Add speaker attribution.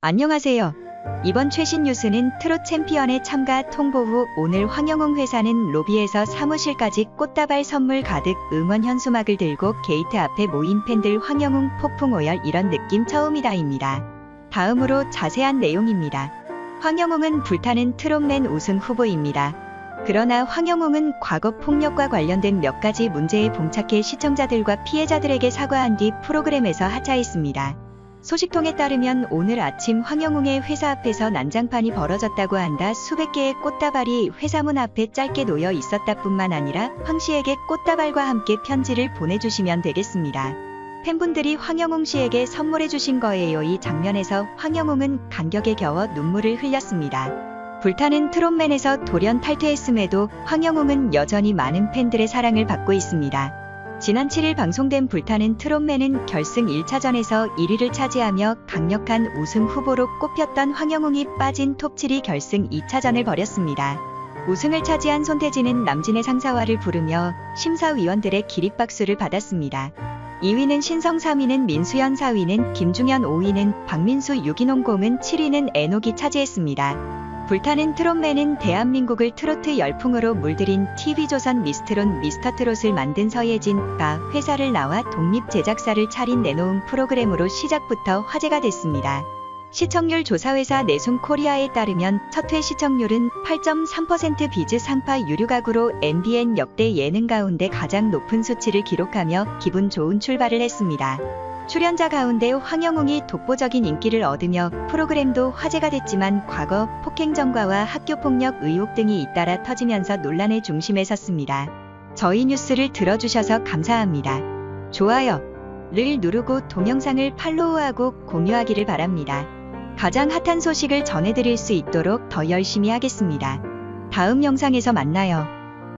Speaker 1: 안녕하세요. 이번 최신 뉴스는 트롯 챔피언의 참가 통보 후 오늘 황영웅 회사는 로비에서 사무실까지 꽃다발 선물 가득 응원 현수막을 들고 게이트 앞에 모인 팬들 황영웅 폭풍 오열 이런 느낌 처음이다입니다. 다음으로 자세한 내용입니다. 황영웅은 불타는 트롯맨 우승 후보입니다. 그러나 황영웅은 과거 폭력과 관련된 몇 가지 문제에 봉착해 시청자들과 피해자들에게 사과한 뒤 프로그램에서 하차했습니다. 소식통에 따르면 오늘 아침 황영웅의 회사 앞에서 난장판이 벌어졌다고 한다. 수백 개의 꽃다발이 회사 문 앞에 짧게 놓여 있었다 뿐만 아니라 황 씨에게 꽃다발과 함께 편지를 보내주시면 되겠습니다. 팬분들이 황영웅 씨에게 선물해 주신 거예요. 이 장면에서 황영웅은 감격에 겨워 눈물을 흘렸습니다. 불타는 트롯맨에서 돌연 탈퇴했음에도 황영웅은 여전히 많은 팬들의 사랑을 받고 있습니다. 지난 7일 방송된 불타는 트롯맨은 결승 1차전에서 1위를 차지하며 강력한 우승 후보로 꼽혔던 황영웅이 빠진 톱7이 결승 2차전을 벌였습니다. 우승을 차지한 손태진은 남진의 상사화를 부르며 심사위원들의 기립박수를 받았습니다. 2위는 신성 3위는 민수연 4위는 김중현 5위는 박민수 유기농공은 7위는 애녹이 차지했습니다. 불타는 트롯맨은 대한민국을 트로트 열풍으로 물들인 TV조선 미스트론 미스터트롯을 만든 서예진가 회사를 나와 독립 제작사를 차린 내놓은 프로그램으로 시작부터 화제가 됐습니다. 시청률 조사회사 내숨 코리아에 따르면 첫 회 시청률은 8.3% 비즈 상파 유료 가구로 MBN 역대 예능 가운데 가장 높은 수치를 기록하며 기분 좋은 출발을 했습니다. 출연자 가운데 황영웅이 독보적인 인기를 얻으며 프로그램도 화제가 됐지만 과거 폭행 전과와 학교폭력 의혹 등이 잇따라 터지면서 논란의 중심에 섰습니다. 저희 뉴스를 들어주셔서 감사합니다. 좋아요 를 누르고 동영상을 팔로우하고 공유하기를 바랍니다. 가장 핫한 소식을 전해드릴 수 있도록 더 열심히 하겠습니다. 다음 영상에서 만나요.